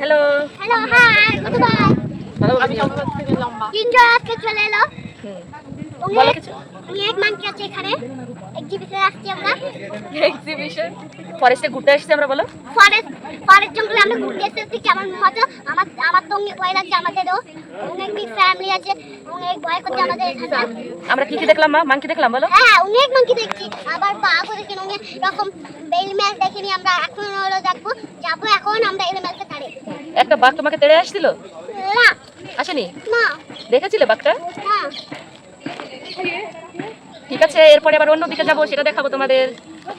Hello hello high কোথায় আমি তিনজন আজকে চলে এলো। বলো কিছু। অনেক মানকি আছে এখানে। এক্সিবিশনে আসছি আমরা। এক্সিবিশন ফরেস্টে ঘুরতে আসছি আমরা বলো। ফরেস্ট ফরেস্ট জঙ্গলে আমরা ঘুরতে এসেছি কেমন মজা। আমার আমার তো অনেক ভয় লাগছে আমাদেরও। অনেক বিগ ফ্যামিলি আছে অনেক ভয় করছে আমাদের এখানে। আমরা কি কি দেখলাম মা? দেখলাম বলো। হ্যাঁ অনেক মানকি দেখছি। আবার বাঘও দেখি অনেক রকম বেল ম্যাচ দেখিনি আমরা এখন হলো দেখব যাব এখন আমরা এল ম্যাচে। ধারে একটা বাঘ তোমাকে তেড়ে আসছিল? আসেনি? না। দেখেছিলে বাঘটা? ঠিক আছে এরপরে আবার অন্য দিকে যাব সেটা দেখাবো তোমাদের।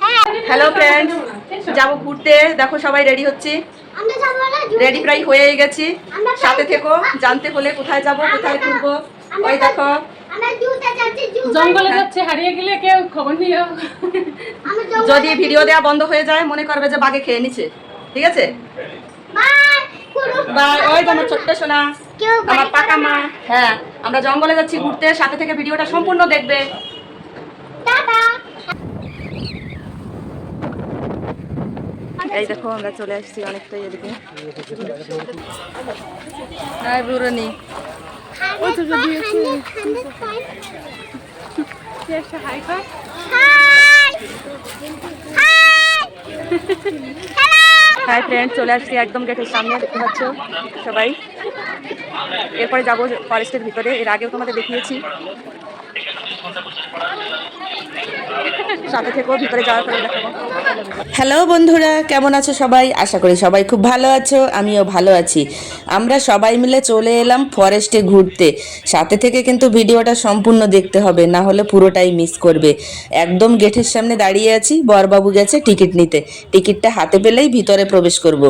হ্যাঁ। হ্যালো ফ্রেন্ডস যাব ঘুরতে। দেখো সবাই রেডি হচ্ছে। আমরা যাব না রেডি প্রায় হয়ে গেছি। সাথে থেকো জানতে হলে কোথায় যাব কোথায় ঘুরবো? ওই দেখো। জঙ্গলে যাচ্ছে হারিয়ে গেলে কেউ খবর নিও। যদি ভিডিও দেওয়া বন্ধ হয়ে যায় মনে করবে যে বাগে খেয়ে নিছে। ঠিক আছে? বাই ওই তো আমার ছোট্ট সোনা আমার পাকা মা। হ্যাঁ আমরা জঙ্গলে যাচ্ছি ঘুরতে সাথে থেকে ভিডিওটা সম্পূর্ণ দেখবে। এই দেখো আমরা চলে আসছি অনেকটাই এদিকে। হাই বুড়নি ওই তো যদি hi hi hi hello hi friend চলে আসছি একদম গেটের সামনে, দেখতে পাচ্ছ সবাই। এরপরে যাব ফরেস্টের ভিতরে। এর আগেও তোমাদের দেখিয়েছি। হ্যালো বন্ধুরা, কেমন আছো সবাই? আশা করি সবাই খুব ভালো আছো, আমিও ভালো আছি। আমরা সবাই মিলে চলে এলাম ফরেস্টে ঘুরতে। সাথে থেকে কিন্তু ভিডিওটা সম্পূর্ণ দেখতে হবে, না হলে পুরোটাই মিস করবে। একদম গেটের সামনে দাঁড়িয়ে আছি, বরবাবু গেছে টিকিট নিতে। টিকিটটা হাতে পেলেই ভিতরে প্রবেশ করব।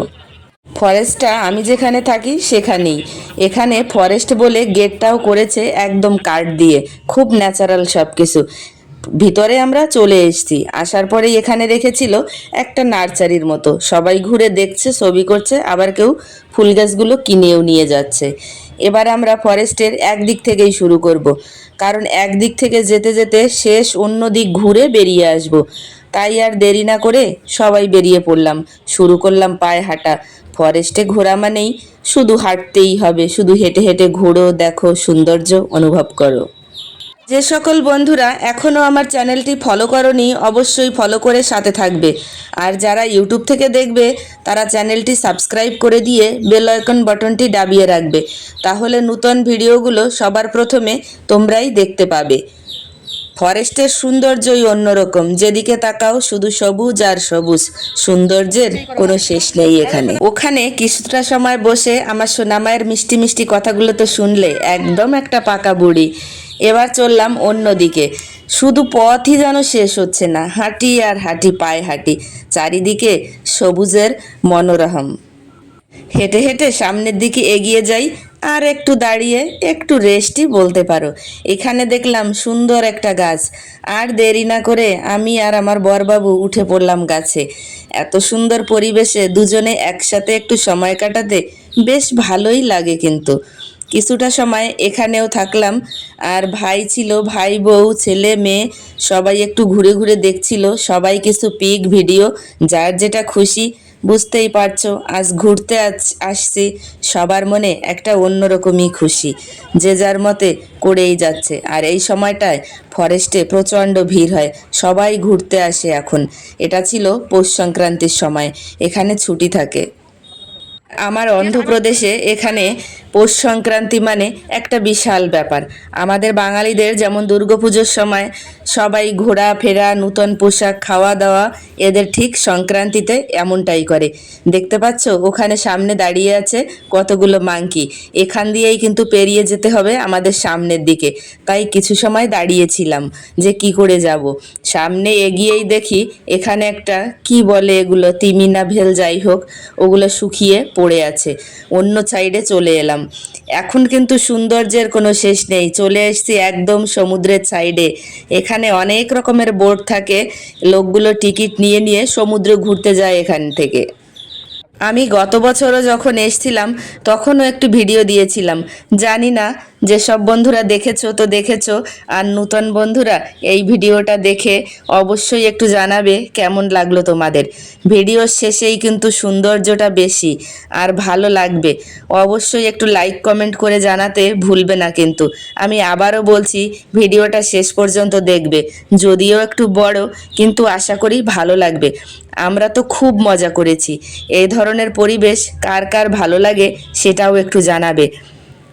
ফরেস্টটা আমি যেখানে থাকি সেখানেই। এখানে ফরেস্ট বলে গেটটাও করেছে একদম কাঠ দিয়ে, খুব ন্যাচারাল সব কিছু ভিতরে আমরা চলে এসেছি। আসার পরে এখানে রেখেছিল একটা নার্সারির মতো। সবাই ঘুরে দেখছে, ছবি করছে, আবার কেউ ফুল গাছগুলো কিনেও নিয়ে যাচ্ছে। এবার আমরা ফরেস্টের একদিক থেকেই শুরু করব। কারণ একদিক থেকে যেতে যেতে শেষ অন্য দিক ঘুরে বেরিয়ে আসব। তাই আর দেরি না করে সবাই বেরিয়ে পড়লাম। শুরু করলাম পায়ে হাঁটা। ফরেস্টে ঘোরা মানেই শুধু হাঁটতেই হবে, শুধু হেঁটে হেঁটে ঘোরো, দেখো সৌন্দর্য অনুভব করো। যে সকল বন্ধুরা এখনও আমার চ্যানেলটি ফলো করনি, অবশ্যই ফলো করে সাথে থাকবে। আর যারা ইউটিউব থেকে দেখবে, তারা চ্যানেলটি সাবস্ক্রাইব করে দিয়ে বেল আইকন বাটনটি দাবিয়ে রাখবে। তাহলে নূতন ভিডিওগুলো সবার প্রথমে তোমরাই দেখতে পাবে। ফরেস্টের সৌন্দর্যই অন্যরকম। যেদিকে তাকাও, শুধু সবুজ আর সবুজ। সৌন্দর্যের কোনো শেষ নেই এখানে। ওখানে কিছুটা সময় বসে আমার সোনামায়ের মিষ্টি মিষ্টি কথাগুলো তো শুনলে, একদম একটা পাকা বুড়ি। এবার চললাম অন্যদিকে। শুধু পথই যেন শেষ হচ্ছে না, হাঁটি আর হাঁটি, পায়ে হাঁটি। চারিদিকে সবুজের মনোরহম হেঁটে হেঁটে সামনের দিকে এগিয়ে যাই আর একটু দাঁড়িয়ে একটু রেস্টই বলতে পারো। এখানে দেখলাম সুন্দর একটা গাছ। আর দেরি না করে আমি আর আমার বরবাবু উঠে পড়লাম গাছে। এত সুন্দর পরিবেশে দুজনে একসাথে একটু সময় কাটাতে বেশ ভালোই লাগে কিন্তু। কিছুটা সময় এখানেও থাকলাম। আর ভাই ছিল, ভাই বউ, ছেলে, মেয়ে, সবাই একটু ঘুরে ঘুরে দেখছিল। সবাই কিছু পিক, ভিডিও, যার যেটা খুশি বুঝতেই পারছ, আজ ঘুরতে আস- আসছি, সবার মনে একটা অন্যরকমই খুশি। যে যার মতে করেই যাচ্ছে। আর এই সময়টায় ফরেস্টে প্রচণ্ড ভিড় হয়, সবাই ঘুরতে আসে এখন। এটা ছিল পৌষ সংক্রান্তির সময়, এখানে ছুটি থাকে। আমার অন্ধ্রপ্রদেশে এখানে পৌষ সংক্রান্তি মানে একটা বিশাল ব্যাপার। আমাদের বাঙালিদের যেমন দুর্গাপুজোর সময় সবাই ঘোরাফেরা নূতন পোশাক, খাওয়া দাওয়া, এদের ঠিক সংক্রান্তিতে এমনটাই করে। দেখতে পাচ্ছ? ওখানে সামনে দাঁড়িয়ে আছে কতগুলো মাংকি। এখান দিয়েই কিন্তু পেরিয়ে যেতে হবে আমাদের সামনের দিকে। তাই কিছু সময় দাঁড়িয়েছিলাম যে কি করে যাব। সামনে এগিয়েই দেখি এখানে একটা, কি বলে এগুলো, তিমিনা ভেল যাই হোক, ওগুলো শুকিয়ে পড়ে আছে। অন্য সাইডে চলে এলাম। এখন কিন্তু সৌন্দর্যের কোনো শেষ নেই। চলে এসেছি একদম সমুদ্রের সাইডে এখানে অনেক রকমের বোট থাকে। লোকগুলো টিকিট নিয়ে নিয়ে সমুদ্রে ঘুরতে যায় এখান থেকে। আমি গত বছরও যখন এসছিলাম, তখনও একটু ভিডিও দিয়েছিলাম। জানি না যেসব বন্ধুরা দেখেছ তো দেখেছ, আর নূতন বন্ধুরা এই ভিডিওটা দেখে অবশ্যই একটু জানাবে কেমন লাগল তোমাদের। ভিডিওর শেষেই কিন্তু সৌন্দর্যটা বেশি আর ভালো লাগবে। অবশ্যই একটু লাইক কমেন্ট করে জানাতে ভুলবে না কিন্তু। আমি আবারও বলছি, ভিডিওটা শেষ পর্যন্ত দেখবে। যদিও একটু বড়, কিন্তু আশা করি ভালো লাগবে। আমরা তো খুব মজা করেছি। এই ধরনের পরিবেশ কার কার ভালো লাগে সেটাও একটু জানাবে।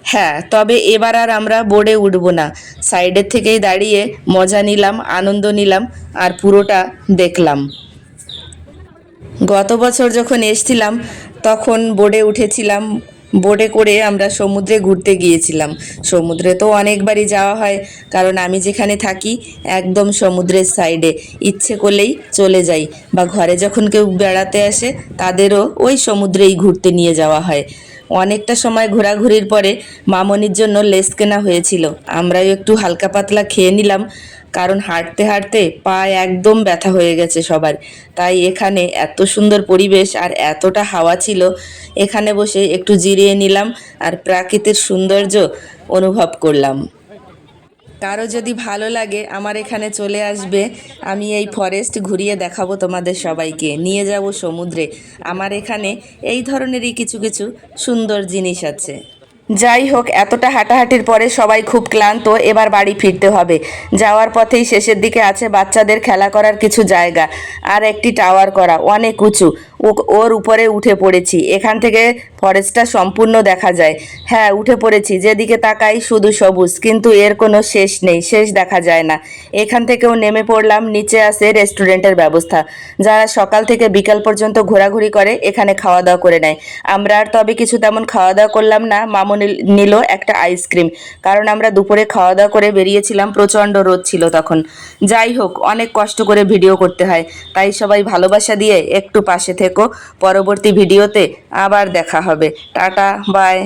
হ্যাঁ তবে এবার আর আমরা বোর্ডে উঠব না। সাইডের থেকেই দাঁড়িয়ে মজা নিলাম, আনন্দ নিলাম আর পুরোটা দেখলাম। গত বছর যখন এসছিলাম, তখন বোর্ডে উঠেছিলাম। বোটে করে আমরা সমুদ্রে ঘুরতে গিয়েছিলাম। সমুদ্রে তো অনেকবারই যাওয়া হয়, কারণ আমি যেখানে থাকি একদম সমুদ্রের সাইডে। ইচ্ছে করলেই চলে যাই বা ঘরে যখন কেউ বেড়াতে আসে, তাদেরও ওই সমুদ্রেই ঘুরতে নিয়ে যাওয়া হয়। অনেকটা সময় ঘোরাঘুরির পরে মামনির জন্য লেস কেনা হয়েছিল। আমরাও একটু হালকা পাতলা খেয়ে নিলাম, কারণ হাঁটতে হাঁটতে পা একদম ব্যথা হয়ে গেছে সবার। তাই এখানে এত সুন্দর পরিবেশ আর এতটা হাওয়া ছিল, এখানে বসে একটু জিরিয়ে নিলাম আর প্রাকৃতিক সৌন্দর্য অনুভব করলাম। কারও যদি ভালো লাগে, আমার এখানে চলে আসবে। আমি এই ফরেস্ট ঘুরিয়ে দেখাবো তোমাদের সবাইকে। নিয়ে যাব সমুদ্রে। আমার এখানে এই ধরনেরই কিছু কিছু সুন্দর জিনিস আছে। যাই হোক, এতটা হাঁটাহাঁটির পরে সবাই খুব ক্লান্ত। এবার বাড়ি ফিরতে হবে। যাওয়ার পথেই শেষের দিকে আছে বাচ্চাদের খেলা করার কিছু জায়গা। আর একটি টাওয়ার করা, অনেক উঁচু। ওর উপরে উঠে পড়েছি। এখান থেকে ফরেস্টটা সম্পূর্ণ দেখা যায়। হ্যাঁ উঠে পড়েছি। যেদিকে তাকাই শুধু সবুজ, কিন্তু এর কোনো শেষ নেই, শেষ দেখা যায় না। এখান থেকেও নেমে পড়লাম, নিচে আছে রেস্টুরেন্টের ব্যবস্থা। যারা সকাল থেকে বিকাল পর্যন্ত ঘোরাঘুরি করে, এখানে খাওয়া দাওয়া করে নেয়। আমরা আর তবে কিছু তেমন খাওয়া দাওয়া করলাম না। মামু নিল- একটা আইসক্রিম কারণ আমরা দুপুরে খাওয়া দাওয়া করে বেরিয়েছিলাম, প্রচণ্ড রোদ ছিল তখন। যাই হোক, অনেক কষ্ট করে ভিডিও করতে হয়। তাই সবাই ভালোবাসা দিয়ে একটু পাশে থেকো। পরবর্তী ভিডিওতে আবার দেখা হবে। Ta-ta bye.